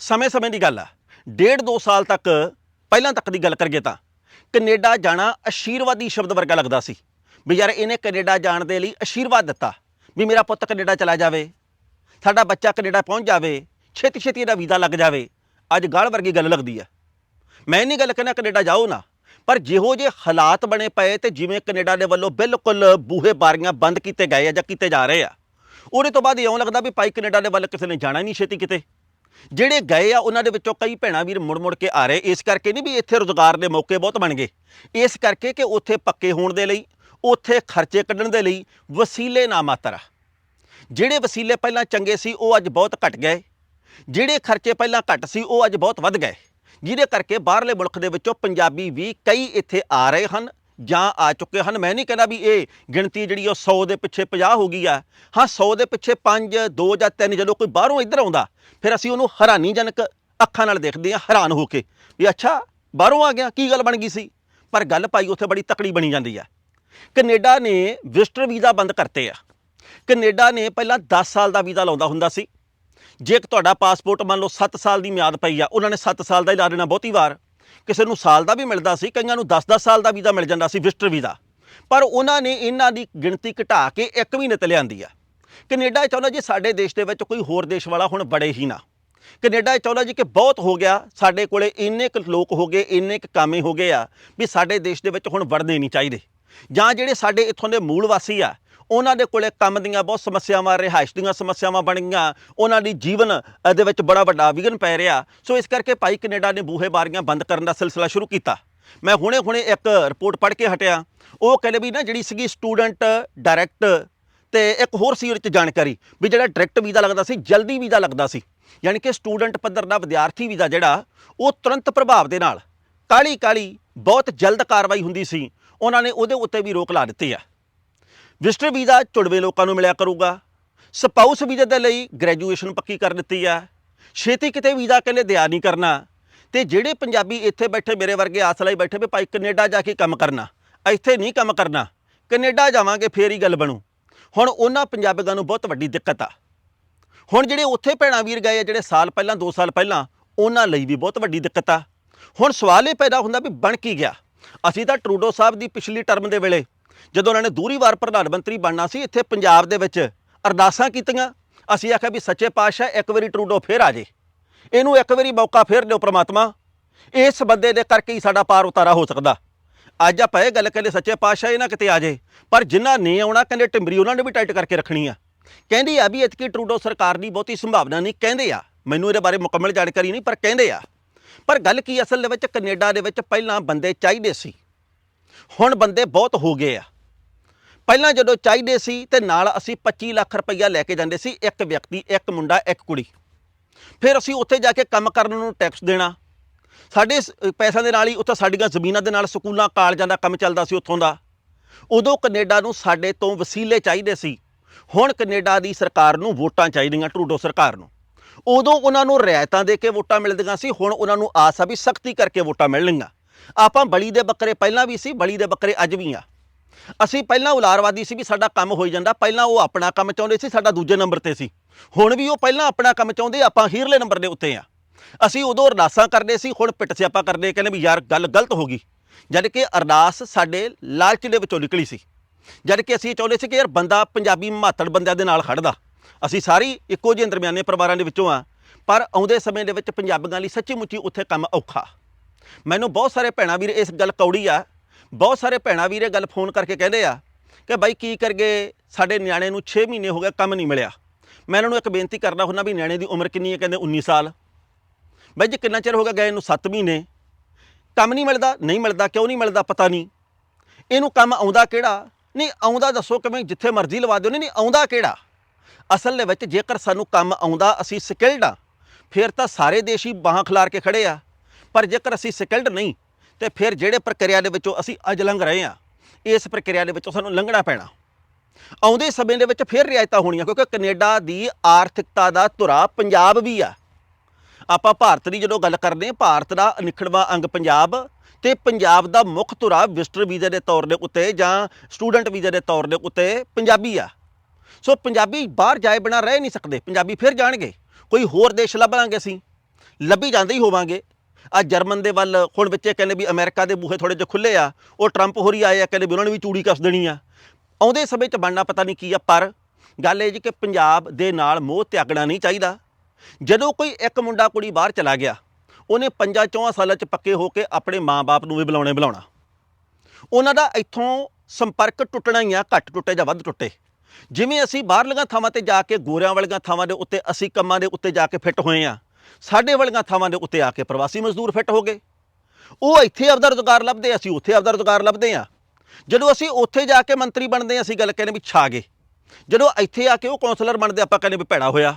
ਸਮੇਂ-ਸਮੇਂ ਦੀ ਗੱਲ ਆ। ਡੇਢ ਦੋ ਸਾਲ ਤੱਕ ਪਹਿਲਾਂ ਤੱਕ ਦੀ ਗੱਲ ਕਰੀਏ ਤਾਂ ਕੈਨੇਡਾ ਜਾਣਾ ਆਸ਼ੀਰਵਾਦੀ ਸ਼ਬਦ ਵਰਗਾ ਲੱਗਦਾ ਸੀ। ਵੀ ਯਾਰ ਇਹਨੇ ਕੈਨੇਡਾ ਜਾਣ ਦੇ ਲਈ ਆਸ਼ੀਰਵਾਦ ਦਿੱਤਾ ਵੀ ਮੇਰਾ ਪੁੱਤ ਕੈਨੇਡਾ ਚਲਾ ਜਾਵੇ, ਸਾਡਾ ਬੱਚਾ ਕੈਨੇਡਾ ਪਹੁੰਚ ਜਾਵੇ ਛੇਤੀ ਛੇਤੀ ਇਹਦਾ ਵੀਜ਼ਾ ਲੱਗ ਜਾਵੇ, ਅੱਜ ਗਾਲ ਵਰਗੀ ਗੱਲ ਲੱਗਦੀ ਆ। ਮੈਂ ਨਹੀਂ ਗੱਲ ਕਹਿੰਦਾ ਕੈਨੇਡਾ ਜਾਓ ਨਾ, ਪਰ ਜਿਹੋ ਜੇ ਹਾਲਾਤ ਬਣੇ ਪਏ ਤੇ ਜਿਵੇਂ ਕੈਨੇਡਾ ਦੇ ਵੱਲੋਂ ਬਿਲਕੁਲ ਬੂਹੇ ਬਾਰੀਆਂ ਬੰਦ ਕੀਤੇ ਗਏ ਆ ਜਾਂ ਕੀਤੇ ਜਾ ਰਹੇ ਆ, ਉਹਦੇ ਤੋਂ ਬਾਅਦ ਇਉਂ ਲੱਗਦਾ ਵੀ ਭਾਈ ਕੈਨੇਡਾ ਦੇ ਵੱਲ ਕਿਸੇ ਨੇ ਜਾਣਾ ਹੀ ਨਹੀਂ ਛੇਤੀ ਕਿਤੇ। ਜਿਹੜੇ ਗਏ ਆ, ਉਹਨਾਂ ਦੇ ਵਿੱਚੋਂ ਕਈ ਭੈਣਾਂ ਵੀਰ ਮੁੜ-ਮੁੜ ਕੇ ਆ ਰਹੇ। ਇਸ ਕਰਕੇ ਨਹੀਂ ਵੀ ਇੱਥੇ ਰੋਜ਼ਗਾਰ ਦੇ ਮੌਕੇ ਬਹੁਤ ਬਣ ਗਏ। ਇਸ ਕਰਕੇ ਕਿ ਉੱਥੇ ਪੱਕੇ ਹੋਣ ਦੇ ਲਈ, ਉੱਥੇ ਖਰਚੇ ਕੱਢਣ ਦੇ ਲਈ ਵਸੀਲੇ ਨਾ ਮਾਤਰ। ਜਿਹੜੇ ਵਸੀਲੇ ਪਹਿਲਾਂ ਚੰਗੇ ਸੀ, ਉਹ ਅੱਜ ਬਹੁਤ ਘਟ ਗਏ। ਜਿਹੜੇ ਖਰਚੇ ਪਹਿਲਾਂ ਘੱਟ ਸੀ, ਉਹ ਅੱਜ ਬਹੁਤ ਵੱਧ ਗਏ। ਜਿਹਦੇ ਕਰਕੇ ਬਾਹਰਲੇ ਮੁਲਕ ਦੇ ਵਿੱਚੋਂ ਪੰਜਾਬੀ ਵੀ ਕਈ ਇੱਥੇ ਆ ਰਹੇ ਹਨ। ਜਾਂ ਆ ਚੁੱਕੇ ਹਨ। ਮੈਂ ਨਹੀਂ ਕਹਿੰਦਾ ਵੀ ਇਹ ਗਿਣਤੀ ਜਿਹੜੀ ਉਹ 100 ਦੇ ਪਿੱਛੇ 50 ਹੋ ਗਈ ਆ। ਹਾਂ 100 ਦੇ ਪਿੱਛੇ 5 2 ਜਾਂ 3 ਜਦੋਂ ਕੋਈ ਬਾਹਰੋਂ ਇੱਧਰ ਆਉਂਦਾ, ਫਿਰ ਅਸੀਂ ਉਹਨੂੰ ਹੈਰਾਨੀਜਨਕ ਅੱਖਾਂ ਨਾਲ ਦੇਖਦੇ ਹਾਂ, ਹੈਰਾਨ ਹੋ ਕੇ ਵੀ ਅੱਛਾ, ਬਾਹਰੋਂ ਆ ਗਿਆ, ਕੀ ਗੱਲ ਬਣ ਗਈ ਸੀ? ਪਰ ਗੱਲ ਭਾਈ ਉੱਥੇ ਬੜੀ ਤਕੜੀ ਬਣੀ ਜਾਂਦੀ ਆ। ਕੈਨੇਡਾ ਨੇ ਵਿਜ਼ਟਰ ਵੀਜ਼ਾ ਬੰਦ ਕਰਤੇ ਆ। ਕੈਨੇਡਾ ਨੇ ਪਹਿਲਾਂ 10 ਸਾਲ ਦਾ ਵੀਜ਼ਾ ਲਾਉਂਦਾ ਹੁੰਦਾ ਸੀ। ਜੇ ਕਿ ਤੁਹਾਡਾ ਪਾਸਪੋਰਟ ਮੰਨ ਲਓ 7 ਸਾਲ ਦੀ ਮਿਆਦ ਪਈ ਆ, ਉਹਨਾਂ ਨੇ 7 ਸਾਲ ਦਾ ਹੀ ਲਾ ਦੇਣਾ ਬਹੁਤੀ ਵਾਰ। ਕਿਸੇ ਨੂੰ ਸਾਲ ਦਾ ਵੀ ਮਿਲਦਾ ਸੀ, ਕਈਆਂ ਨੂੰ 10-10 ਸਾਲ ਦਾ ਵੀਜ਼ਾ ਮਿਲ ਜਾਂਦਾ ਸੀ ਵਿਜ਼ਟਰ ਵੀਜ਼ਾ। ਪਰ ਉਹਨਾਂ ਨੇ ਇਹਨਾਂ ਦੀ ਗਿਣਤੀ ਘਟਾ ਕੇ ਇੱਕ ਮਹੀਨੇ ਤੇ ਲਿਆਂਦੀ ਆ। ਕੈਨੇਡਾ ਇਹ ਚਾਹੁੰਦਾ ਜੀ ਸਾਡੇ ਦੇਸ਼ ਦੇ ਵਿੱਚ ਕੋਈ ਹੋਰ ਦੇਸ਼ ਵਾਲਾ ਹੁਣ ਬੜੇ ਹੀ ਨਾ। ਕੈਨੇਡਾ ਇਹ ਚਾਹੁੰਦਾ ਜੀ ਕਿ ਬਹੁਤ ਹੋ ਗਿਆ, ਸਾਡੇ ਕੋਲੇ ਇੰਨੇ ਕੁ ਲੋਕ ਹੋ ਗਏ, ਇੰਨੇ ਕੁ ਕਾਮੇ ਹੋ ਗਏ ਆ, ਵੀ ਸਾਡੇ ਦੇਸ਼ ਦੇ ਵਿੱਚ ਹੁਣ ਵੜਨੇ ਨਹੀਂ ਚਾਹੀਦੇ। ਜਾਂ ਜਿਹੜੇ ਸਾਡੇ ਇੱਥੋਂ ਦੇ ਮੂਲ ਵਾਸੀ ਆ ਉਹਨਾਂ ਦੇ ਕੋਲੇ ਕੰਮ ਦੀਆਂ ਬਹੁਤ ਸਮੱਸਿਆਵਾਂ, ਰਿਹਾਇਸ਼ ਦੀਆਂ ਸਮੱਸਿਆਵਾਂ ਬਣ ਗਈਆਂ ਉਹਨਾਂ ਦੀ ਜੀਵਨ ਦੇ ਵਿੱਚ ਬੜਾ ਵੱਡਾ ਵਿਘਨ ਪੈ ਰਿਹਾ। ਸੋ ਇਸ ਕਰਕੇ ਭਾਈ ਕੈਨੇਡਾ ਨੇ ਬੂਹੇ ਬਾਰੀਆਂ ਬੰਦ ਕਰਨ ਦਾ ਸਿਲਸਿਲਾ ਸ਼ੁਰੂ ਕੀਤਾ। ਮੈਂ ਹੁਣੇ-ਹੁਣੇ ਇੱਕ ਰਿਪੋਰਟ ਪੜ੍ਹ ਕੇ ਹਟਿਆ। ਉਹ ਕਹਿੰਦੇ ਵੀ ਨਾ, ਜਿਹੜੀ ਸੀਗੀ ਸਟੂਡੈਂਟ, ਡਾਇਰੈਕਟ ਤੇ ਇੱਕ ਹੋਰ ਸੀ ਉਹਦੇ ਚ ਜਾਣਕਾਰੀ, ਵੀ ਜਿਹੜਾ ਡਾਇਰੈਕਟ ਵੀਜ਼ਾ ਲੱਗਦਾ ਸੀ, ਜਲਦੀ ਵੀਜ਼ਾ ਲੱਗਦਾ ਸੀ। ਯਾਨੀ ਕਿ ਸਟੂਡੈਂਟ ਪੱਧਰ ਦਾ ਵਿਦਿਆਰਥੀ ਵੀਜ਼ਾ ਜਿਹੜਾ, ਉਹ ਤੁਰੰਤ ਪ੍ਰਭਾਵ ਦੇ ਨਾਲ ਕਾਲੀ ਕਾਲੀ ਬਹੁਤ ਜਲਦ ਕਾਰਵਾਈ ਹੁੰਦੀ ਸੀ। ਉਹਨਾਂ ਨੇ ਉਹਦੇ ਉੱਤੇ ਵੀ ਰੋਕ ਲਾ ਦਿੱਤੀ ਆ। ਵਿਜ਼ਟਰ ਵੀਜ਼ਾ ਚੁੜਵੇ ਲੋਕਾਂ ਨੂੰ ਮਿਲਿਆ ਕਰੂਗਾ। ਸਪਾਊਸ ਵੀਜ਼ੇ ਦੇ ਲਈ ਗ੍ਰੈਜੂਏਸ਼ਨ ਪੱਕੀ ਕਰ ਦਿੱਤੀ ਆ। ਛੇਤੀ ਕਿਤੇ ਵੀਜ਼ਾ ਕਹਿੰਦੇ ਦਿਆ ਨਹੀਂ ਕਰਨਾ। ਤੇ ਜਿਹੜੇ ਪੰਜਾਬੀ ਇੱਥੇ ਬੈਠੇ ਮੇਰੇ ਵਰਗੇ ਆਸ ਲਈ ਬੈਠੇ ਵੀ ਭਾਈ ਕੈਨੇਡਾ ਜਾ ਕੇ ਕੰਮ ਕਰਨਾ, ਇੱਥੇ ਨਹੀਂ ਕੰਮ ਕਰਨਾ, ਕੈਨੇਡਾ ਜਾਵਾਂਗੇ ਫੇਰ ਹੀ ਗੱਲ ਬਣੂ। ਹੁਣ ਉਹਨਾਂ ਪੰਜਾਬੀਆਂ ਨੂੰ ਬਹੁਤ ਵੱਡੀ ਦਿੱਕਤ ਆ। ਹੁਣ ਜਿਹੜੇ ਉੱਥੇ ਭੈਣਾਂ ਵੀਰ ਗਏ ਆ, ਜਿਹੜੇ ਸਾਲ ਪਹਿਲਾਂ 2 ਸਾਲ ਪਹਿਲਾਂ, ਉਹਨਾਂ ਲਈ ਵੀ ਬਹੁਤ ਵੱਡੀ ਦਿੱਕਤ ਆ। ਹੁਣ ਸਵਾਲ ਇਹ ਪੈਦਾ ਹੁੰਦਾ ਵੀ ਬਣ ਕੀ ਗਿਆ? ਅਸੀਂ ਤਾਂ ਟਰੂਡੋ ਸਾਹਿਬ ਦੀ ਪਿਛਲੀ ਟਰਮ ਦੇ ਵੇਲੇ ਜਦੋਂ ਉਹਨਾਂ ਨੇ ਦੂਰੀ ਵਾਰ ਪ੍ਰਧਾਨ ਮੰਤਰੀ ਬਣਨਾ ਸੀ, ਇੱਥੇ ਪੰਜਾਬ ਦੇ ਵਿੱਚ ਅਰਦਾਸਾਂ ਕੀਤੀਆਂ। ਅਸੀਂ ਆਖਿਆ ਵੀ ਸੱਚੇ ਪਾਤਸ਼ਾਹ, ਇੱਕ ਵਾਰੀ ਟਰੂਡੋ ਫੇਰ ਆ ਜੇ। ਇਹਨੂੰ ਇੱਕ ਵਾਰੀ ਮੌਕਾ ਫੇਰ ਦਿਓ ਪ੍ਰਮਾਤਮਾ। ਇਸ ਬੰਦੇ ਦੇ ਕਰਕੇ ਹੀ ਸਾਡਾ ਪਾਰ ਉਤਾਰਾ ਹੋ ਸਕਦਾ। ਅੱਜ ਆਪਾਂ ਇਹ ਗੱਲ ਕਹਿੰਦੇ ਸੱਚੇ ਪਾਤਸ਼ਾਹ ਇਹ ਨਾ ਕਿਤੇ ਆ ਜੇ। ਪਰ ਜਿਨ੍ਹਾਂ ਨੇ ਆਉਣਾ, ਕਹਿੰਦੇ ਟਿੰਬਰੀ ਉਹਨਾਂ ਨੇ ਵੀ ਟਾਈਟ ਕਰਕੇ ਰੱਖਣੀ ਆ। ਕਹਿੰਦੀ ਆ ਵੀ ਇਤਕੀ ਟਰੂਡੋ ਸਰਕਾਰ ਦੀ ਬਹੁਤੀ ਸੰਭਾਵਨਾ ਨਹੀਂ, ਕਹਿੰਦੇ ਆ। ਮੈਨੂੰ ਇਹਦੇ ਬਾਰੇ ਮੁਕੰਮਲ ਜਾਣਕਾਰੀ ਨਹੀਂ, ਪਰ ਕਹਿੰਦੇ ਆ। ਪਰ ਗੱਲ ਕੀ ਅਸਲ ਦੇ ਵਿੱਚ ਕੈਨੇਡਾ ਦੇ ਵਿੱਚ ਪਹਿਲਾਂ ਬੰਦੇ ਚਾਹੀਦੇ ਸੀ। ਹੁਣ ਬੰਦੇ ਬਹੁਤ ਹੋ ਗਏ ਆ। ਪਹਿਲਾਂ ਜਦੋਂ ਚਾਹੀਦੇ ਸੀ ਤੇ ਨਾਲ ਅਸੀਂ 25 ਲੱਖ ਰੁਪਈਆ ਲੈ ਕੇ ਜਾਂਦੇ ਸੀ, ਇੱਕ ਵਿਅਕਤੀ, ਇੱਕ ਮੁੰਡਾ, ਇੱਕ ਕੁੜੀ। ਫਿਰ ਅਸੀਂ ਉੱਥੇ ਜਾ ਕੇ ਕੰਮ ਕਰਨ ਨੂੰ ਟੈਕਸ ਦੇਣਾ। ਸਾਡੇ ਸ- ਪੈਸਿਆਂ ਦੇ ਨਾਲ ਹੀ ਉੱਥੇ ਸਾਡੀਆਂ ਜ਼ਮੀਨਾਂ ਦੇ ਨਾਲ ਸਕੂਲਾਂ, ਕਾਲਜਾਂ ਦਾ ਕੰਮ ਚੱਲਦਾ ਸੀ ਉੱਥੋਂ ਦਾ। ਉਦੋਂ ਕੈਨੇਡਾ ਨੂੰ ਸਾਡੇ ਤੋਂ ਵਸੀਲੇ ਚਾਹੀਦੇ ਸੀ। ਹੁਣ ਕੈਨੇਡਾ ਦੀ ਸਰਕਾਰ ਨੂੰ ਵੋਟਾਂ ਚਾਹੀਦੀਆਂ, ਟਰੂਡੋ ਸਰਕਾਰ ਨੂੰ। ਉਦੋਂ ਉਹਨਾਂ ਨੂੰ ਰਿਆਇਤਾਂ ਦੇ ਕੇ ਵੋਟਾਂ ਮਿਲਦੀਆਂ ਸੀ, ਹੁਣ ਉਹਨਾਂ ਨੂੰ ਆਸ ਆ ਵੀ ਸਖਤੀ ਕਰਕੇ ਵੋਟਾਂ ਮਿਲਣਗੀਆਂ। ਆਪਾਂ ਬਲੀ ਦੇ ਬੱਕਰੇ ਪਹਿਲਾਂ ਵੀ ਸੀ, ਬਲੀ ਦੇ ਬੱਕਰੇ ਅੱਜ ਵੀ ਆ। ਅਸੀਂ ਪਹਿਲਾਂ ਉਲਾਰਵਾਦੀ ਸੀ ਵੀ ਸਾਡਾ ਕੰਮ ਹੋਈ ਜਾਂਦਾ, ਪਹਿਲਾਂ ਉਹ ਆਪਣਾ ਕੰਮ ਚਾਹੁੰਦੇ ਸੀ, ਸਾਡਾ ਦੂਜੇ ਨੰਬਰ ਤੇ ਸੀ। ਹੁਣ ਵੀ ਉਹ ਪਹਿਲਾਂ ਆਪਣਾ ਕੰਮ ਚਾਹੁੰਦੇ, ਆਪਾਂ ਹੀਰਲੇ ਨੰਬਰ ਦੇ ਉੱਤੇ ਆ। ਅਸੀਂ ਉਦੋਂ ਅਰਦਾਸਾਂ ਕਰਦੇ ਸੀ, ਹੁਣ ਪਿੱਟ ਸਿਆਪਾ ਕਰਦੇ, ਕਹਿੰਦੇ ਵੀ ਯਾਰ ਗੱਲ ਗਲਤ ਹੋ ਗਈ। ਜਦ ਕਿ ਅਰਦਾਸ ਸਾਡੇ ਲਾਲਚ ਦੇ ਵਿੱਚੋਂ ਨਿਕਲੀ ਸੀ। ਜਦ ਕਿ ਅਸੀਂ ਇਹ ਚਾਹੁੰਦੇ ਸੀ ਕਿ ਯਾਰ ਬੰਦਾ ਪੰਜਾਬੀ ਮਾਤੜ ਬੰਦਿਆਂ ਦੇ ਨਾਲ ਖੜਦਾ। ਅਸੀਂ ਸਾਰੀ ਇੱਕੋ ਜਿਹੇ ਦਰਮਿਆਨੇ ਪਰਿਵਾਰਾਂ ਦੇ ਵਿੱਚੋਂ ਆ, ਪਰ ਆਉਂਦੇ ਸਮੇਂ ਦੇ ਵਿੱਚ ਪੰਜਾਬੀਆਂ ਲਈ ਸੱਚੀ ਮੁੱਚੀ ਉੱਥੇ ਕੰਮ ਔਖਾ। ਮੈਨੂੰ ਬਹੁਤ ਸਾਰੇ ਭੈਣਾਂ ਵੀਰ ਇਸ ਗੱਲ ਕੌੜੀ ਆ। ਬਹੁਤ ਸਾਰੇ ਭੈਣਾਂ ਵੀਰ ਇਹ ਗੱਲ ਫੋਨ ਕਰਕੇ ਕਹਿੰਦੇ ਆ ਕਿ ਬਾਈ ਕੀ ਕਰਗੇ? ਸਾਡੇ ਨਿਆਣੇ ਨੂੰ 6 ਮਹੀਨੇ ਹੋ ਗਏ ਕੰਮ ਨਹੀਂ ਮਿਲਿਆ। ਮੈਂ ਇਹਨਾਂ ਨੂੰ ਇੱਕ ਬੇਨਤੀ ਕਰਦਾ ਹੁੰਦਾ ਵੀ ਨਿਆਣੇ ਦੀ ਉਮਰ ਕਿੰਨੀ ਹੈ ਕਹਿੰਦੇ 19 ਸਾਲ। ਬਾਈ ਜੀ ਕਿੰਨਾ ਚਿਰ ਹੋ ਗਿਆ ਗਏ ਨੂੰ 7 ਮਹੀਨੇ? ਕੰਮ ਨਹੀਂ ਮਿਲਦਾ ਨਹੀਂ ਮਿਲਦਾ, ਕਿਉਂ ਨਹੀਂ ਮਿਲਦਾ ਪਤਾ ਨਹੀਂ। ਇਹਨੂੰ ਕੰਮ ਆਉਂਦਾ ਕਿਹੜਾ? ਨਹੀਂ, ਆਉਂਦਾ ਦੱਸੋ ਕਿਵੇਂ ਜਿੱਥੇ ਮਰਜ਼ੀ ਲਵਾ ਦਿਓ। ਨਹੀਂ ਨਹੀਂ, ਆਉਂਦਾ ਕਿਹੜਾ? ਅਸਲ ਦੇ ਵਿੱਚ ਜੇਕਰ ਸਾਨੂੰ ਕੰਮ ਆਉਂਦਾ, ਅਸੀਂ ਸਕਿਲਡ ਆ, ਫਿਰ ਤਾਂ ਸਾਰੇ ਦੇਸ਼ ਹੀ ਬਾਹਾਂ ਖਿਲਾਰ ਕੇ ਖੜੇ ਆ। ਪਰ ਜੇਕਰ ਅਸੀਂ ਸਕਿਲਡ ਨਹੀਂ, ਤੇ ਫਿਰ ਜਿਹੜੇ ਪ੍ਰਕਿਰਿਆ ਦੇ ਵਿੱਚੋਂ ਅਸੀਂ ਅੱਜ ਲੰਘ ਰਹੇ ਹਾਂ, ਇਸ ਪ੍ਰਕਿਰਿਆ ਦੇ ਵਿੱਚੋਂ ਸਾਨੂੰ ਲੰਘਣਾ ਪੈਣਾ। ਆਉਂਦੇ ਸਮੇਂ ਦੇ ਵਿੱਚ ਫਿਰ ਰਿਆਇਤਾਂ ਹੋਣੀਆਂ, ਕਿਉਂਕਿ ਕੈਨੇਡਾ ਦੀ ਆਰਥਿਕਤਾ ਦਾ ਧੁਰਾ ਪੰਜਾਬ ਵੀ ਆ। ਆਪਾਂ ਭਾਰਤ ਦੀ ਜਦੋਂ ਗੱਲ ਕਰਦੇ ਹਾਂ, ਭਾਰਤ ਦਾ ਅਨਿਖੜਵਾਂ ਅੰਗ ਪੰਜਾਬ ਤੇ ਪੰਜਾਬ ਦਾ ਮੁੱਖ ਧੁਰਾ ਵਿਜ਼ਟਰ ਵੀਜ਼ੇ ਦੇ ਤੌਰ ਦੇ ਉੱਤੇ ਜਾਂ ਸਟੂਡੈਂਟ ਵੀਜ਼ੇ ਦੇ ਤੌਰ ਦੇ ਉੱਤੇ ਪੰਜਾਬੀ ਆ। ਸੋ ਪੰਜਾਬੀ ਬਾਹਰ ਜਾਏ ਬਿਨਾ ਰਹਿ ਨਹੀਂ ਸਕਦੇ, ਪੰਜਾਬੀ ਫਿਰ ਜਾਣਗੇ। ਕੋਈ ਹੋਰ ਦੇਸ਼ ਲੱਭ ਲਾਂਗੇ ਅਸੀਂ, ਲੱਭੀ ਜਾਂਦੇ ਹੀ ਹੋਵਾਂਗੇ। ਆ ਜਰਮਨ ਦੇ ਵੱਲ ਹੁਣ ਵਿੱਚੇ ਕਹਿੰਦੇ ਵੀ ਅਮਰੀਕਾ ਦੇ ਬੂਹੇ ਥੋੜੇ ਜਿਹੇ ਖੁੱਲੇ ਆ, ਉਹ ਟਰੰਪ ਹੋਰੀ ਆਏ ਆ, ਕਹਿੰਦੇ ਵੀ ਉਹਨਾਂ ਨੇ ਵੀ ਚੂੜੀ ਕੱਸ ਦੇਣੀ ਆ। ਆਉਂਦੇ ਸਮੇਂ 'ਚ ਬਣਨਾ ਪਤਾ ਨਹੀਂ ਕੀ ਆ, ਪਰ ਗੱਲ ਇਹ ਜੀ ਕਿ ਪੰਜਾਬ ਦੇ ਨਾਲ ਮੋਹ ਤਿਆਗਣਾ ਨਹੀਂ ਚਾਹੀਦਾ। ਜਦੋਂ ਕੋਈ ਇੱਕ ਮੁੰਡਾ ਕੁੜੀ ਬਾਹਰ ਚਲਾ ਗਿਆ, ਉਹਨੇ ਪੰਜਾਂ ਚੌਹਾਂ ਸਾਲਾਂ 'ਚ ਪੱਕੇ ਹੋ ਕੇ ਆਪਣੇ ਮਾਂ-ਬਾਪ ਨੂੰ ਵੀ ਬੁਲਾਉਣੇ ਬੁਲਾਉਣਾ। ਉਹਨਾਂ ਦਾ ਇੱਥੋਂ ਸੰਪਰਕ ਟੁੱਟਣਾ ਹੀ ਆ, ਘੱਟ ਟੁੱਟੇ ਜਾਂ ਵੱਧ ਟੁੱਟੇ। ਜਿਵੇਂ ਅਸੀਂ ਬਾਹਰਲੀਆਂ ਥਾਵਾਂ ਤੇ ਜਾ ਕੇ ਗੋਰਿਆਂ ਵਾਲੀਆਂ ਥਾਵਾਂ ਦੇ ਉੱਤੇ, ਅਸੀਂ ਕੰਮਾਂ ਦੇ ਉੱਤੇ ਜਾ ਕੇ ਫਿੱਟ ਹੋਏ ਆ ਸਾਡੇ ਵਾਲੀਆਂ ਥਾਵਾਂ ਦੇ ਉੱਤੇ ਆ ਕੇ ਪ੍ਰਵਾਸੀ ਮਜ਼ਦੂਰ ਫਿੱਟ ਹੋ ਗਏ। ਉਹ ਇੱਥੇ ਆਪਦਾ ਰੁਜ਼ਗਾਰ ਲੱਭਦੇ ਅਸੀਂ ਉੱਥੇ ਆਪਦਾ ਰੁਜ਼ਗਾਰ ਲੱਭਦੇ ਆ। ਜਦੋਂ ਅਸੀਂ ਉੱਥੇ ਜਾ ਕੇ ਮੰਤਰੀ ਬਣਦੇ ਆ, ਅਸੀਂ ਗੱਲ ਕਹਿੰਦੇ ਵੀ ਛਾ ਗਏ। ਜਦੋਂ ਇੱਥੇ ਆ ਕੇ ਉਹ ਕਾਉਂਸਲਰ ਬਣਦੇ, ਆਪਾਂ ਕਹਿੰਦੇ ਵੀ ਭੈੜਾ ਹੋਇਆ,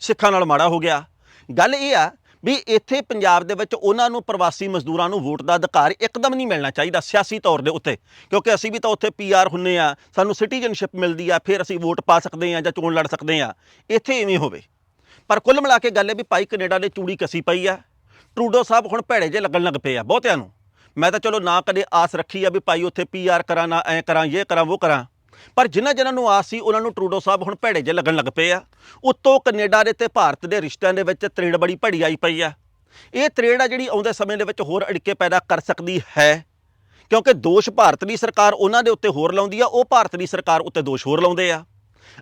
ਸਿੱਖਾਂ ਨਾਲ ਮਾੜਾ ਹੋ ਗਿਆ। ਗੱਲ ਇਹ ਆ ਵੀ ਇੱਥੇ ਪੰਜਾਬ ਦੇ ਵਿੱਚ ਉਹਨਾਂ ਨੂੰ ਪ੍ਰਵਾਸੀ ਮਜ਼ਦੂਰਾਂ ਨੂੰ ਵੋਟ ਦਾ ਅਧਿਕਾਰ ਇੱਕਦਮ ਨਹੀਂ ਮਿਲਣਾ ਚਾਹੀਦਾ ਸਿਆਸੀ ਤੌਰ ਦੇ ਉੱਤੇ। ਕਿਉਂਕਿ ਅਸੀਂ ਵੀ ਤਾਂ ਉੱਥੇ ਪੀਆਰ ਹੁੰਨੇ ਆ, ਸਾਨੂੰ ਸਿਟੀਜ਼ਨਸ਼ਿਪ ਮਿਲਦੀ ਆ, ਫਿਰ ਅਸੀਂ ਵੋਟ ਪਾ ਸਕਦੇ ਆ ਜਾਂ ਚੋਣ ਲੜ ਸਕਦੇ ਆ। ਇੱਥੇ ਇਵੇਂ ਹੋਵੇ। ਪਰ ਕੁੱਲ ਮਿਲਾ ਕੇ ਗੱਲ ਇਹ ਵੀ ਭਾਈ ਕੈਨੇਡਾ ਨੇ ਚੂੜੀ ਕਸੀ ਪਈ ਆ। ਟਰੂਡੋ ਸਾਹਿਬ ਹੁਣ ਭੈੜੇ ਜੇ ਲੱਗਣ ਲੱਗ ਪਏ ਆ, ਬਹੁਤਿਆਂ ਨੂੰ। ਮੈਂ ਤਾਂ ਚਲੋ ਨਾ ਕਦੇ ਆਸ ਰੱਖੀ ਆ ਵੀ ਭਾਈ ਉੱਥੇ ਪੀਆਰ ਕਰਾਂ, ਨਾ ਐ ਕਰਾਂ ਇਹ ਕਰਾਂ ਉਹ ਕਰਾਂ। ਪਰ ਜਿਨ੍ਹਾਂ ਜਿਨ੍ਹਾਂ ਨੂੰ ਆਸ ਸੀ, ਉਹਨਾਂ ਨੂੰ ਟਰੂਡੋ ਸਾਹਿਬ ਹੁਣ ਭੈੜੇ ਜੇ ਲੱਗਣ ਲੱਗ ਪਏ ਆ। ਉੱਤੋਂ ਕੈਨੇਡਾ ਦੇ ਤੇ ਭਾਰਤ ਦੇ ਰਿਸ਼ਤਿਆਂ ਦੇ ਵਿੱਚ ਤ੍ਰੇੜ ਬੜੀ ਭੜੀ ਆਈ ਪਈ ਆ। ਇਹ ਤ੍ਰੇੜ ਆ ਜਿਹੜੀ ਆਉਂਦੇ ਸਮੇਂ ਦੇ ਵਿੱਚ ਹੋਰ ਅੜਿੱਕੇ ਪੈਦਾ ਕਰ ਸਕਦੀ ਹੈ, ਕਿਉਂਕਿ ਦੋਸ਼ ਭਾਰਤ ਦੀ ਸਰਕਾਰ ਉਹਨਾਂ ਦੇ ਉੱਤੇ ਹੋਰ ਲਾਉਂਦੀ ਆ, ਉਹ ਭਾਰਤ ਦੀ ਸਰਕਾਰ ਉੱਤੇ ਦੋਸ਼ ਹੋਰ ਲਾਉਂਦੇ ਆ।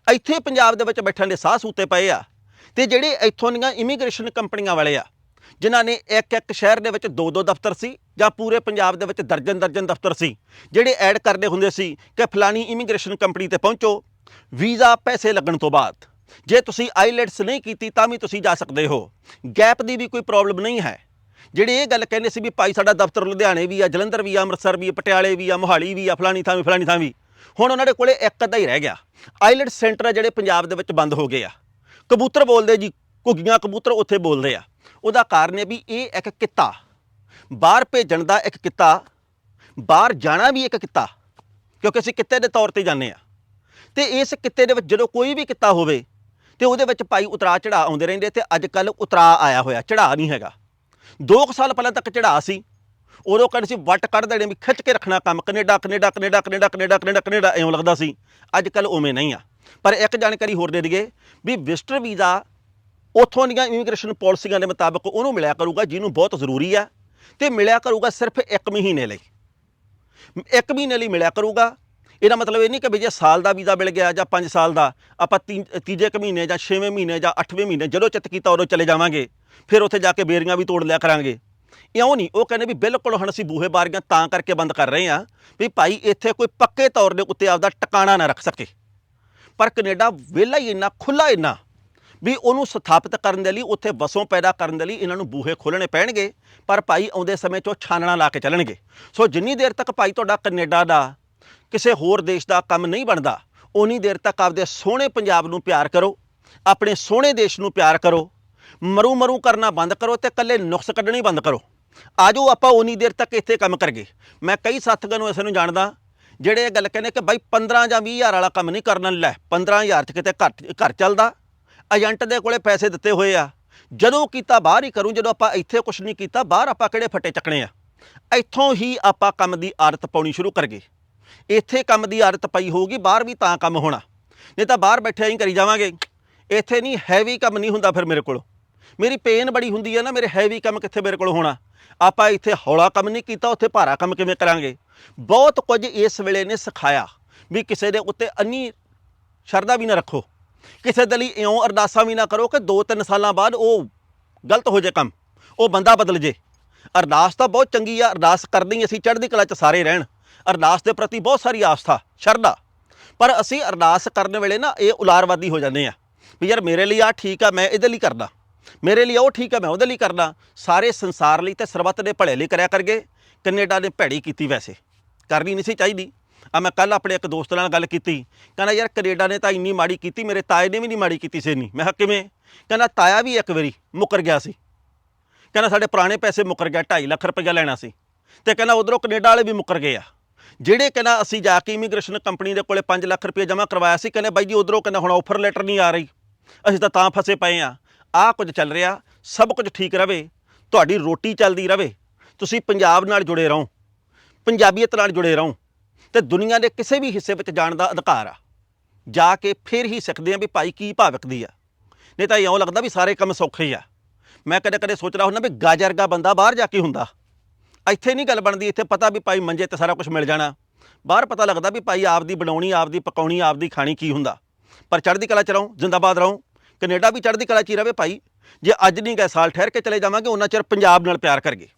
ਇੱਥੇ ਪੰਜਾਬ ਦੇ ਵਿੱਚ ਬੈਠਣ ਦੇ ਸਾਹ ਸੂਤੇ ਪਏ ਆ। ਤੇ ਜਿਹੜੇ ਇੱਥੋਂ ਦੀਆਂ ਇਮੀਗ੍ਰੇਸ਼ਨ ਕੰਪਨੀਆਂ ਵਾਲੇ ਆ, ਜਿਨ੍ਹਾਂ ਨੇ ਇੱਕ ਇੱਕ ਸ਼ਹਿਰ ਦੇ ਵਿੱਚ ਦੋ ਦੋ ਦਫ਼ਤਰ ਸੀ ਜਾਂ ਪੂਰੇ ਪੰਜਾਬ ਦੇ ਵਿੱਚ ਦਰਜਨ ਦਰਜਨ ਦਫ਼ਤਰ ਸੀ, ਜਿਹੜੇ ਐਡ ਕਰਦੇ ਹੁੰਦੇ ਸੀ ਕਿ ਫਲਾਨੀ ਇਮੀਗ੍ਰੇਸ਼ਨ ਕੰਪਨੀ ਤੇ ਪਹੁੰਚੋ, ਵੀਜ਼ਾ ਪੈਸੇ ਲੱਗਣ ਤੋਂ ਬਾਅਦ। ਜੇ ਤੁਸੀਂ ਆਈਲੈਟਸ ਨਹੀਂ ਕੀਤੀ ਤਾਂ ਵੀ ਤੁਸੀਂ ਜਾ ਸਕਦੇ ਹੋ। ਗੈਪ ਦੀ ਵੀ ਕੋਈ ਪ੍ਰੋਬਲਮ ਨਹੀਂ ਹੈ। ਜਿਹੜੇ ਇਹ ਗੱਲ ਕਹਿੰਦੇ ਸੀ ਵੀ ਭਾਈ ਸਾਡਾ ਦਫ਼ਤਰ ਲੁਧਿਆਣੇ ਵੀ ਆ, ਜਲੰਧਰ ਵੀ ਆ, ਅੰਮ੍ਰਿਤਸਰ ਵੀ ਆ, ਪਟਿਆਲੇ ਵੀ ਆ, ਮੋਹਾਲੀ ਵੀ ਆ, ਫਲਾਣੀ ਥਾਂ ਵੀ, ਫਲਾਣੀ ਥਾਂ ਵੀ। ਹੁਣ ਉਹਨਾਂ ਦੇ ਕੋਲੇ ਇੱਕ ਅੱਧਾ ਹੀ ਰਹਿ ਗਿਆ। ਆਈਲੈਟਸ ਸੈਂਟਰ ਆ ਜਿਹੜੇ ਪੰਜਾਬ ਦੇ ਵਿੱਚ ਬੰਦ ਹੋ ਗਏ ਆ। ਕਬੂਤਰ ਬੋਲਦੇ ਜੀ, ਘੁੱਗੀਆਂ ਕਬੂਤਰ ਉੱਥੇ ਬੋਲਦੇ ਆ। ਉਹਦਾ ਕਾਰਨ ਹੈ ਵੀ ਇਹ ਇੱਕ ਕਿੱਤਾ। ਬਾਹਰ ਭੇਜਣ ਦਾ ਇੱਕ ਕਿੱਤਾ, ਬਾਹਰ ਜਾਣਾ ਵੀ ਇੱਕ ਕਿੱਤਾ, ਕਿਉਂਕਿ ਅਸੀਂ ਕਿੱਤੇ ਦੇ ਤੌਰ ਤੇ ਜਾਂਦੇ ਆ। ਤੇ ਇਸ ਕਿੱਤੇ ਦੇ ਵਿੱਚ ਜਦੋਂ ਕੋਈ ਵੀ ਕਿੱਤਾ ਹੋਵੇ, ਤੇ ਉਹਦੇ ਵਿੱਚ ਭਾਈ ਉਤਰਾ ਚੜਾ ਆਉਂਦੇ ਰਹਿੰਦੇ ਤੇ ਅੱਜ ਕੱਲ ਉਤਰਾ ਆਇਆ ਹੋਇਆ ਚੜਾ ਨਹੀਂ ਹੈਗਾ। 2 ਸਾਲ ਪਹਿਲਾਂ ਤੱਕ ਚੜਾ ਸੀ। ਉਦੋਂ ਕਹਿੰਦੇ ਸੀ ਵੱਟ ਕੱਢ ਦੇਣੇ ਵੀ ਖਿੱਚ ਕੇ ਰੱਖਣਾ ਕੰਮ, Canada Canada Canada Canada Canada Canada Canada, ਐਂ ਲੱਗਦਾ ਸੀ। ਅੱਜ ਕੱਲ ਉਵੇਂ ਨਹੀਂ ਆ। ਪਰ ਇੱਕ ਜਾਣਕਾਰੀ ਹੋਰ ਦੇ ਦਈਏ ਵੀ ਵਿਜ਼ਟਰ ਵੀਜ਼ਾ ਉਥੋਂ ਦੀਆਂ ਇਮੀਗ੍ਰੇਸ਼ਨ ਪਾਲਿਸੀਆਂ ਦੇ ਮੁਤਾਬਕ ਉਹਨੂੰ ਮਿਲਿਆ ਕਰੂਗਾ, ਜਿਹਨੂੰ ਬਹੁਤ ਜ਼ਰੂਰੀ ਆ ਤੇ ਮਿਲਿਆ ਕਰੂਗਾ ਸਿਰਫ 1 ਮਹੀਨੇ ਲਈ। ਇੱਕ ਮਹੀਨੇ ਲਈ ਮਿਲਿਆ ਕਰੂਗਾ। ਇਹਦਾ ਮਤਲਬ ਇਹ ਨਹੀਂ ਕਿ ਵੀ ਜੇ ਸਾਲ ਦਾ ਵੀਜ਼ਾ ਮਿਲ ਗਿਆ ਜਾਂ 5 ਸਾਲ ਦਾ, ਆਪਾਂ ਤੀ- ਤੀਜੇ ਕੁ ਮਹੀਨੇ ਜਾਂ 6ਵੇਂ ਮਹੀਨੇ ਜਾਂ 8ਵੇਂ ਮਹੀਨੇ ਜਦੋਂ ਚਿੱਤ ਕੀਤਾ ਉਦੋਂ ਚਲੇ ਜਾਵਾਂਗੇ, ਫਿਰ ਉੱਥੇ ਜਾ ਕੇ ਬੇਰੀਆਂ ਵੀ ਤੋੜ ਲਿਆ ਕਰਾਂਗੇ। ਇਉਂ ਨਹੀਂ, ਉਹ ਕਹਿੰਦੇ ਵੀ ਬਿਲਕੁਲ ਹੁਣ ਅਸੀਂ ਬੂਹੇ ਬਾਰੀਆਂ ਤਾਂ ਕਰਕੇ ਬੰਦ ਕਰ ਰਹੇ ਹਾਂ ਵੀ ਭਾਈ ਇੱਥੇ ਕੋਈ ਪੱਕੇ ਤੌਰ ਦੇ ਉੱਤੇ ਆਪਦਾ ਟਿਕਾਣਾ ਨਾ ਰੱਖ ਸਕੇ। ਪਰ ਕੈਨੇਡਾ ਵਿਹਲਾ ਹੀ ਇੰਨਾ ਖੁੱਲਾ ਇੰਨਾ ਵੀ ਉਹਨੂੰ ਸਥਾਪਿਤ ਕਰਨ ਦੇ ਲਈ, ਉੱਥੇ ਵਸੋਂ ਪੈਦਾ ਕਰਨ ਦੇ ਲਈ ਇਹਨਾਂ ਨੂੰ ਬੂਹੇ ਖੋਲਣੇ ਪੈਣਗੇ, ਪਰ ਭਾਈ ਆਉਂਦੇ ਸਮੇਂ 'ਚੋਂ ਛਾਨਣਾ ਲਾ ਕੇ ਚੱਲਣਗੇ। ਸੋ ਜਿੰਨੀ ਦੇਰ ਤੱਕ ਭਾਈ ਤੁਹਾਡਾ ਕੈਨੇਡਾ ਦਾ ਕਿਸੇ ਹੋਰ ਦੇਸ਼ ਦਾ ਕੰਮ ਨਹੀਂ ਬਣਦਾ ਉਨੀ ਦੇਰ ਤੱਕ ਆਪਦੇ ਸੋਹਣੇ ਪੰਜਾਬ ਨੂੰ ਪਿਆਰ ਕਰੋ, ਆਪਣੇ ਸੋਹਣੇ ਦੇਸ਼ ਨੂੰ ਪਿਆਰ ਕਰੋ ਮਰੂ ਮਰੂ ਕਰਨਾ ਬੰਦ ਕਰੋ ਤੇ ਕੱਲੇ ਨੁਕਸ ਕੱਢਣੀ ਬੰਦ ਕਰੋ। ਆਜੋ ਆਪਾਂ ਉਨੀ ਦੇਰ ਤੱਕ ਇੱਥੇ ਕੰਮ ਕਰਗੇ ਮੈਂ ਕਈ ਸਾਥੀਆਂ ਨੂੰ ਇਸ ਨੂੰ ਜਾਣਦਾ ਜਿਹੜੇ ਇਹ ਗੱਲ ਕਹਿੰਦੇ ਕਿ ਬਾਈ 15 ਜਾਂ 20 ਹਜ਼ਾਰ ਵਾਲਾ ਕੰਮ ਨਹੀਂ ਕਰਨ, ਲੈ 15000 ਚ ਕਿਤੇ ਘਰ ਘਰ ਚੱਲਦਾ। ਏਜੰਟ ਦੇ ਕੋਲੇ ਪੈਸੇ ਦਿੱਤੇ ਹੋਏ ਆ। ਜਦੋਂ ਕੀਤਾ ਬਾਹਰ ਹੀ ਕਰੂੰ, ਜਦੋਂ ਆਪਾਂ ਇੱਥੇ ਕੁਝ ਨਹੀਂ ਕੀਤਾ, ਬਾਹਰ ਆਪਾਂ ਕਿਹੜੇ ਫੱਟੇ ਚੱਕਣੇ ਆ? ਇੱਥੋਂ ਹੀ ਆਪਾਂ ਕੰਮ ਦੀ ਆਦਤ ਪਾਉਣੀ ਸ਼ੁਰੂ ਕਰਗੇ ਇੱਥੇ ਕੰਮ ਦੀ ਆਦਤ ਪਈ ਹੋਊਗੀ, ਬਾਹਰ ਵੀ ਤਾਂ ਕੰਮ ਹੋਣਾ। ਨਹੀਂ ਤਾਂ ਬਾਹਰ ਬੈਠੇ ਹੀ ਕਰੀ ਜਾਵਾਂਗੇ। ਇੱਥੇ ਨਹੀਂ ਹੈਵੀ ਕੰਮ ਨਹੀਂ ਹੁੰਦਾ ਫਿਰ ਮੇਰੇ ਕੋਲ। ਮੇਰੀ ਪੇਨ ਬੜੀ ਹੁੰਦੀ ਹੈ ਨਾ, ਮੇਰੇ ਹੈਵੀ ਕੰਮ ਕਿੱਥੇ ਮੇਰੇ ਕੋਲ ਹੋਣਾ? ਆਪਾਂ ਇੱਥੇ ਹੌਲਾ ਕੰਮ ਨਹੀਂ ਕੀਤਾ, ਉੱਥੇ ਭਾਰਾ ਕੰਮ ਕਿਵੇਂ ਕਰਾਂਗੇ? ਬਹੁਤ ਕੁਝ ਇਸ ਵੇਲੇ ਨੇ ਸਿਖਾਇਆ ਵੀ ਕਿਸੇ ਦੇ ਉੱਤੇ ਅੰਨੀ ਸ਼ਰਧਾ ਵੀ ਨਾ ਰੱਖੋ। ਕਿਸੇ ਦੇ ਲਈ ਇਉਂ ਅਰਦਾਸਾਂ ਵੀ ਨਾ ਕਰੋ ਕਿ 2-3 ਸਾਲਾਂ ਬਾਅਦ ਉਹ ਗਲਤ ਹੋ ਜੇ ਕੰਮ, ਉਹ ਬੰਦਾ ਬਦਲ ਜੇ। ਅਰਦਾਸ ਤਾਂ ਬਹੁਤ ਚੰਗੀ ਆ, ਅਰਦਾਸ ਕਰਦੇ ਅਸੀਂ ਚੜ੍ਹਦੀ ਕਲਾ 'ਚ ਸਾਰੇ ਰਹਿਣ। ਅਰਦਾਸ ਦੇ ਪ੍ਰਤੀ ਬਹੁਤ ਸਾਰੀ ਆਸਥਾ, ਸ਼ਰਧਾ। ਪਰ ਅਸੀਂ ਅਰਦਾਸ ਕਰਨ ਵੇਲੇ ਨਾ ਇਹ ਉਲਾਰਵਾਦੀ ਹੋ ਜਾਂਦੇ ਆ ਵੀ ਯਾਰ ਮੇਰੇ ਲਈ ਆ ਠੀਕ ਆ, ਮੈਂ ਇਹਦੇ ਲਈ ਕਰਦਾ। ਮੇਰੇ ਲਈ ਉਹ ਠੀਕ ਆ ਮੈਂ ਉਹਦੇ ਲਈ ਕਰਦਾ ਸਾਰੇ ਸੰਸਾਰ ਲਈ ਤੇ ਸਰਬੱਤ ਦੇ ਭਲੇ ਲਈ ਕਰਿਆ ਕਰਗੇ। ਕੈਨੇਡਾ ਨੇ ਭੈੜੀ ਕੀਤੀ ਵੈਸੇ। ਕਰਨੀ ਨਹੀਂ ਸੀ ਚਾਹੀਦੀ। ਆ ਮੈਂ ਕੱਲ ਆਪਣੇ ਇੱਕ ਦੋਸਤ ਨਾਲ ਗੱਲ ਕੀਤੀ। ਕਹਿੰਦਾ, ਯਾਰ, ਕੈਨੇਡਾ ਨੇ ਤਾਂ ਇੰਨੀ ਮਾੜੀ ਕੀਤੀ, ਮੇਰੇ ਤਾਏ ਨੇ ਵੀ ਨਹੀਂ ਮਾੜੀ ਕੀਤੀ ਸੀ ਇੰਨੀ। ਮੈਂ ਕਿਹਾ, ਕਿਵੇਂ? ਕਹਿੰਦਾ, ਤਾਇਆ ਵੀ ਇੱਕ ਵਾਰੀ ਮੁੱਕਰ ਗਿਆ ਸੀ। ਕਹਿੰਦਾ, ਸਾਡੇ ਪੁਰਾਣੇ ਪੈਸੇ ਮੁੱਕਰ ਗਿਆ 2.5 ਲੱਖ ਰੁਪਏ ਲੈਣਾ ਸੀ। ਤੇ ਕਹਿੰਦਾ, ਉਧਰੋਂ ਕੈਨੇਡਾ ਵਾਲੇ ਵੀ ਮੁੱਕਰ ਗਏ ਆ। ਜਿਹੜੇ ਕਹਿੰਦਾ, ਅਸੀਂ ਜਾ ਕੇ ਇਮੀਗ੍ਰੇਸ਼ਨ ਕੰਪਨੀ ਦੇ ਕੋਲੇ 5 ਲੱਖ ਰੁਪਏ ਜਮ੍ਹਾਂ ਕਰਵਾਇਆ ਸੀ, ਕਹਿੰਦੇ, ਬਾਈ ਜੀ, ਉਧਰੋਂ ਕਹਿੰਦਾ, ਹੁਣ ਆਫਰ ਲੈਟਰ ਨਹੀਂ ਆ ਰਹੀ। ਅਸੀਂ ਤਾਂ ਤਾਂ ਫਸੇ ਪਏ ਆ। ਆਹ ਕੁਝ ਚੱਲ ਰਿਹਾ, ਸਭ ਕੁਝ ਠੀਕ ਰਹੇ ਤੁਹਾਡੀ ਰੋਟੀ ਚੱਲਦੀ ਰਹੇ ਤੁਸੀਂ ਪੰਜਾਬ ਨਾਲ ਜੁੜੇ ਰਹੋ, ਪੰਜਾਬੀਅਤ ਨਾਲ ਜੁੜੇ ਰਹੋ, ਤੇ ਦੁਨੀਆ ਦੇ ਕਿਸੇ ਵੀ ਹਿੱਸੇ ਵਿੱਚ ਜਾਣ ਦਾ ਅਧਿਕਾਰ ਆ। ਜਾ ਕੇ ਫਿਰ ਹੀ ਸਿੱਖਦੇ ਆ ਵੀ ਭਾਈ ਕੀ ਭਾਵਕਦੀ ਆ। ਨਹੀਂ ਤਾਂ ਇਉਂ ਲੱਗਦਾ ਵੀ ਸਾਰੇ ਕੰਮ ਸੌਖੇ ਆ। ਮੈਂ ਕਦੇ ਕਦੇ ਸੋਚਦਾ ਹੁੰਦਾ ਵੀ ਗਾਜਰਗਾ ਬੰਦਾ ਬਾਹਰ ਜਾ ਕੇ ਹੁੰਦਾ। ਇੱਥੇ ਨਹੀਂ ਗੱਲ ਬਣਦੀ, ਇੱਥੇ ਪਤਾ ਵੀ ਭਾਈ ਮੰਜੇ ਤੇ ਸਾਰਾ ਕੁਝ ਮਿਲ ਜਾਣਾ। ਬਾਹਰ ਪਤਾ ਲੱਗਦਾ ਵੀ ਭਾਈ ਆਪਦੀ ਬਣਾਉਣੀ, ਆਪਦੀ ਪਕਾਉਣੀ, ਆਪਦੀ ਖਾਣੀ ਕੀ ਹੁੰਦਾ। ਪਰ ਚੜ੍ਹਦੀ ਕਲਾ ਚ ਰਹੋ, ਜ਼ਿੰਦਾਬਾਦ ਰਹੋ। ਕੈਨੇਡਾ ਵੀ ਚੜ੍ਹਦੀ ਕਲਾ ਚ ਹੀ ਭਾਈ। ਜੇ ਅੱਜ ਨਹੀਂ ਗਏ ਸਾਲ ਠਹਿਰ ਕੇ ਚਲੇ ਜਾਵਾਂਗੇ ਉਹਨਾਂ ਚਿਰ ਪੰਜਾਬ ਨਾਲ ਪਿਆਰ ਕਰਗੇ।